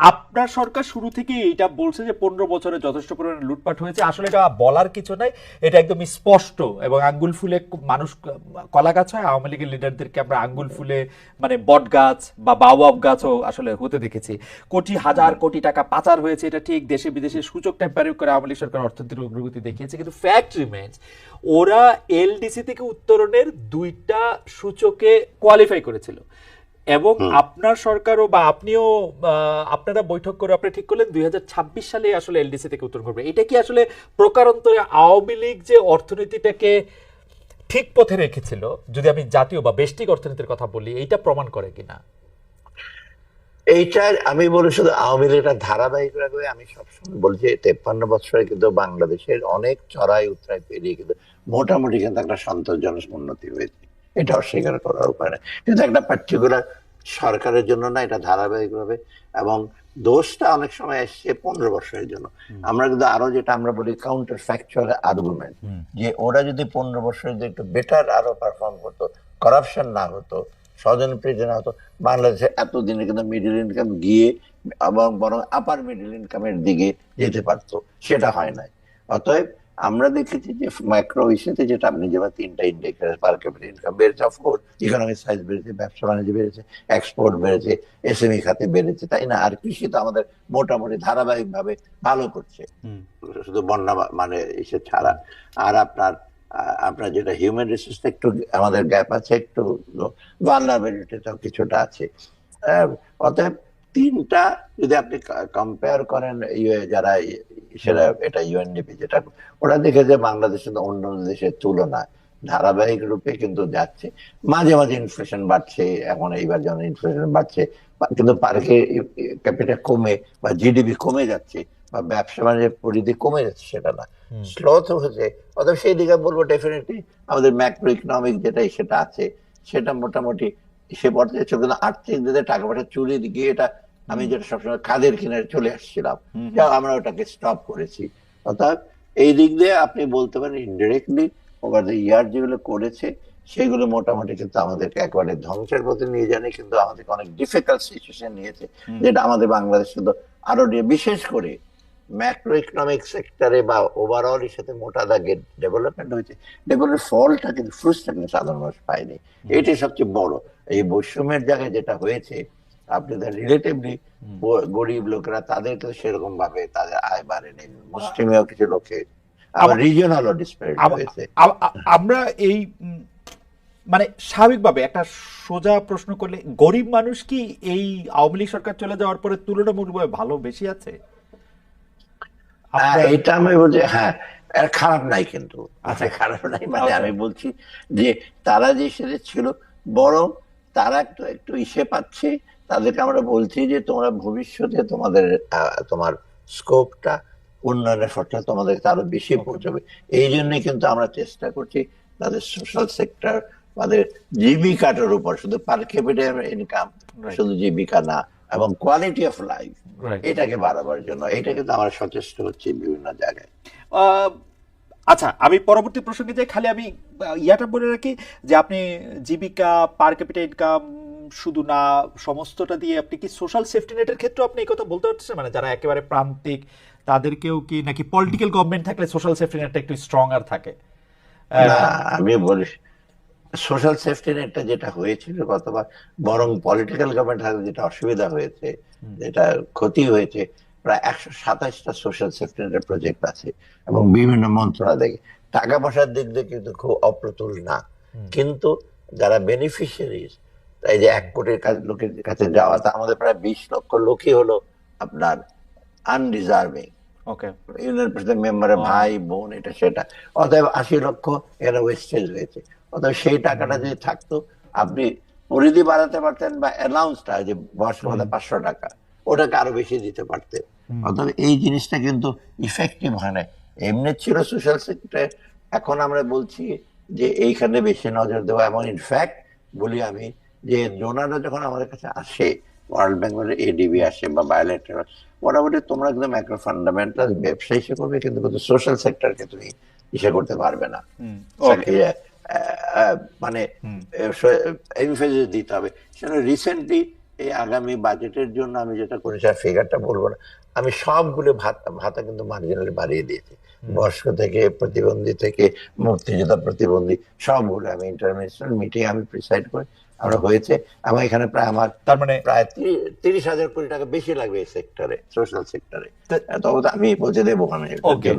আপনার সরকার শুরু থেকে এটা বলছে যে পনেরো বছরে যথেষ্ট পরিমাণে লুটপাট হয়েছে। আসলে এটা বলার কিছু নাই। এটা একদম স্পষ্ট এবং আঙ্গুল ফুলে মানুষ কলা গাছ হয়। আওয়ামী লীগের লিডারদেরকে আমরা আঙ্গুল ফুলে মানে বট গাছ বা বাওয়াব গাছও আসলে হতে দেখেছি। কোটি, হাজার কোটি টাকা পাচার হয়েছে। এটা ঠিক দেশে বিদেশে সূচক টেম্পারিং করে আওয়ামী লীগ সরকার অর্থনীতির অগ্রগতি দেখিয়েছে। কিন্তু ফ্যাক্ট রিমেন্স ওরা এলডিসি থেকে উত্তরণের দুইটা সূচকে কোয়ালিফাই করেছিল। এবং আপনার সরকারও বা আপনিও আপনারা বৈঠক করে আপনি ঠিক করলেন দুই সালে আসলে এলডিসি থেকে উত্তর করবে এটা কি আসলে প্রকারান্তরে আওয়ামী লীগ যে অর্থনীতিটাকে ঠিক পথে রেখেছিল যদি আমি জাতীয় বা বেষ্টিক অর্থনীতির কথা বলি এইটা প্রমাণ করে কিনা? এইটার আমি বলি শুধু আওয়ামী লীগ এটা ধারাবাহিক রাখবে আমি সবসময় বলছি তেপ্পান্ন বছরে কিন্তু বাংলাদেশের অনেক চড়াই উত্তরায় পেরিয়ে কিন্তু মোটামুটি কিন্তু একটা সন্তোষজনক উন্নতি হয়েছে। এটা অস্বীকার করার উপায় নেই কিন্তু একটা পার্টিকুলার সরকারের জন্য না এটা ধারাবাহিক ভাবে এবং দোষটা অনেক সময় এসছে পনেরো বছরের জন্য। আমরা কিন্তু আরও যেটা আমরা বলি কাউন্টার ফ্যাকচুয়াল আর্গুমেন্ট যে ওরা যদি পনেরো বছরে যে একটু বেটার আরও পারফর্ম করতো করাপশন না হতো স্বজনপ্রীতি না হতো বাংলাদেশে এতদিনে কিন্তু মিডিল ইনকাম গিয়ে এবং বরং আপার মিডিল ইনকামের দিকে যেতে পারতো সেটা হয় নাই। অতএব আমরা দেখেছি যে মাইক্রো ইস্যুতে যেটা আপনি যেমন তিনটা ইন্ডিকেটার পার ক্যাপিটাল ইনকাম বেড়েছে অফকোর্স ইকোনমিক সাইজ বেড়েছে ব্যবসা বাণিজ্য বেড়েছে এক্সপোর্ট বেড়েছে এসএমই খাতে বেড়েছে তাই না? আর কৃষি তো আমাদের মোটামুটি ধারাবাহিক ভাবে ভালো করছে। শুধু বন্যা মানে ইসে ছাড়া। আর আপনার আপনার যেটা হিউম্যান রিসোর্স একটু আমাদের গ্যাপ আছে একটু ভালনারেবিলিটিটাও কিছুটা আছে। অতএব তিনটা যদি আপনি কম্পেয়ার করেন ইয়ে যারা সেটা এটা ইউএনডিপি যেটা ওরা দেখে যে বাংলাদেশের অন্য দেশের তুলনায় ধারাবাহিক রূপে কিন্তু যাচ্ছে। মাঝে মাঝে ইনফ্লেশন বাড়ছে এখন এইবার যেমন ইনফ্লেশন বাড়ছে কিন্তু পার্কে ক্যাপিটাল কমে বা জিডিপি কমে যাচ্ছে বা ব্যবসা বাণিজ্যের পরিধি কমে যাচ্ছে সেটা না। স্লোথ হচ্ছে। অতএব সেই দিকে বলব ডেফিনেটলি আমাদের ম্যাক্রো ইকোনমিক যেটাই সেটা আছে সেটা মোটামুটি সে পর্যায়ে কিন্তু আর্থিক দিকে টাকা পয়সা চুরি গিয়ে এটা আমি যেটা সবসময় খাদের কিনারে চলে আসছিলাম যা আমরা ওটাকে স্টপ করেছি। অর্থাৎ এই দিক দিয়ে আপনি বলতে পারেন ইনডিরেক্টলি ওভার দ্য ইয়ার যেগুলো করেছে সেগুলো মোটামুটি কিন্তু আমাদেরকে একবারে ধ্বংসের পথে নিয়ে যায়নি কিন্তু আমাদেরকে অনেক ডিফিকাল্ট সিচুয়েশন নিয়েছে যেটা আমাদের বাংলাদেশ শুধু আরও বিশেষ করে ম্যাক্রো ইকোনমিক সেক্টরে বা ওভারঅল এর সাথে মোটা দাগে ডেভেলপমেন্ট হয়েছে ডেভেলপের ফলটা কিন্তু ফ্রুটসটা কিন্তু সাধারণ মানুষ পায়নি। এটাই সবচেয়ে বড়। এই বৈষম্যের জায়গায় যেটা হয়েছে আপনাদের রিলেটিভলি গরিব লোকেরা তাদের তো সেরকম ভাবে তাদের আয় বাড়েনি মুসলিমেও কিছু লোকে আবার রিজিওনালও ডিসপ্যারিটি হয়েছে আমরা এই মানে স্বাভাবিকভাবে একটা সোজা প্রশ্ন করলে গরিব মানুষ কি এই আওয়ামী লীগ সরকার চলে যাওয়ার পরে তুলনামূলকভাবে ভালো বেশি আছে? হ্যাঁ, এটা আমি বলছি হ্যাঁ এর খারাপ নাই কিন্তু। আচ্ছা। খারাপ নাই মানে আচ্ছা। আমি বলছি যে তারা যে সেটা ছিল বরং তারা একটু একটু ইসে পাচ্ছে তাদেরকে আমরা বলছি যে তোমরা ভবিষ্যতে তোমাদের তোমার স্কোপটা উন্নয়নের ফলটা তোমাদের আরও বেশি পৌঁছাবে। এই জন্য কিন্তু আমরা চেষ্টা করছি তাদের সোশ্যাল সেক্টর তাদের জীবিকাটার উপর শুধু পার ক্যাপিটাল ইনকাম শুধু জীবিকা না এবং কোয়ালিটি অফ লাইফ এটাকে বাড়াবার জন্য এটা কিন্তু আমরা সচেষ্ট হচ্ছি বিভিন্ন জায়গায়। আহ, আচ্ছা আমি পরবর্তী প্রসঙ্গে যাই খালি আমি ইয়াটা বলে রাখি যে আপনি জীবিকা পার ক্যাপিটাল ইনকাম শুধু না সমস্তটা দিয়ে আপনি কি সোশ্যাল সেফটি নেটের ক্ষেত্রে আপনি এই কথা বলতে পারছেন মানে যারা একেবারে প্রান্তিক তাদেরকেও কি নাকি পলিটিক্যাল গভর্নমেন্ট থাকলে সোশ্যাল সেফটি নেটটা একটু স্ট্রং আর থাকে আমি বলি সোশ্যাল সেফটি নেটটা যেটা হয়েছিল গতবার বরং পলিটিক্যাল গভর্নমেন্ট হাতে যেটা অসুবিধা হয়েছে যেটা ক্ষতি হয়েছে প্রায় একশো সাতাশটা সোশ্যাল সেফটি নেটের প্রজেক্ট আছে এবং বিভিন্ন মন্ত্রণালয় টাকা পয়সার দিক দিয়ে কিন্তু খুব অপ্রতুল না। কিন্তু যারা বেনিফিশিয়ারিজ এই যে এক কোটির লোকের কাছে যাওয়া তা আমাদের প্রায় বিশ লক্ষ লোকই হলো আপনার আনডিজার্ভিং ওকে ইউনিয়ন পরিষদের মেম্বারের ভাই বোন এটা সেটা। অতএব আশি লক্ষ এরা ওয়েস্টেজ হয়েছে অতএব সেই টাকাটা যদি থাকতো আপনি পরিধি বাড়াতে পারতেন বা অ্যালাউন্সটা যে ভাতা পাঁচশো টাকা ওটাকে আরও বেশি দিতে পারতেন। অতএব এই জিনিসটা কিন্তু ইফেক্টিভ হয় না এমনি ছিল সোশ্যাল সেক্টরে এখন আমরা বলছি যে এইখানে বেশি নজর দেওয়া এবং ইনফ্যাক্ট বলি আমি যে ডোনাররা যখন আমাদের কাছে আসে ওয়ার্ল্ড ব্যাংকের এডিবি আসে বা বায়োলেটারাল ওরা বলে তোমরা একদম একটা ফান্ডামেন্টাল ব্যবসা হিসেবে করবে কিন্তু সোশ্যাল সেক্টরকে তুমি ইসে করতে পারবে না। মানে এমফেসিস দিতে হবে। সেটা রিসেন্টলি এই আগামী বাজেটের জন্য আমি যেটা করেছি আর ফিগারটা বলব না আমি সবগুলো ভাতা ভাতা কিন্তু মার্জিনালি বাড়িয়ে দিয়েছি। বয়স্ক থেকে প্রতিবন্ধী থেকে মুক্তিযোদ্ধা প্রতিবন্ধী সবগুলো আমি ইন্টারন্যাশনাল মিটিং আমি প্রিসাইড করি আমরা হয়েছে। আমার এখানে প্রায় আমার তার মানে প্রায় তিরিশ হাজার কোটি টাকা বেশি লাগবে এই সেক্টরে সোশ্যাল সেক্টরে আমি পৌঁছে দেবো আমি Okay.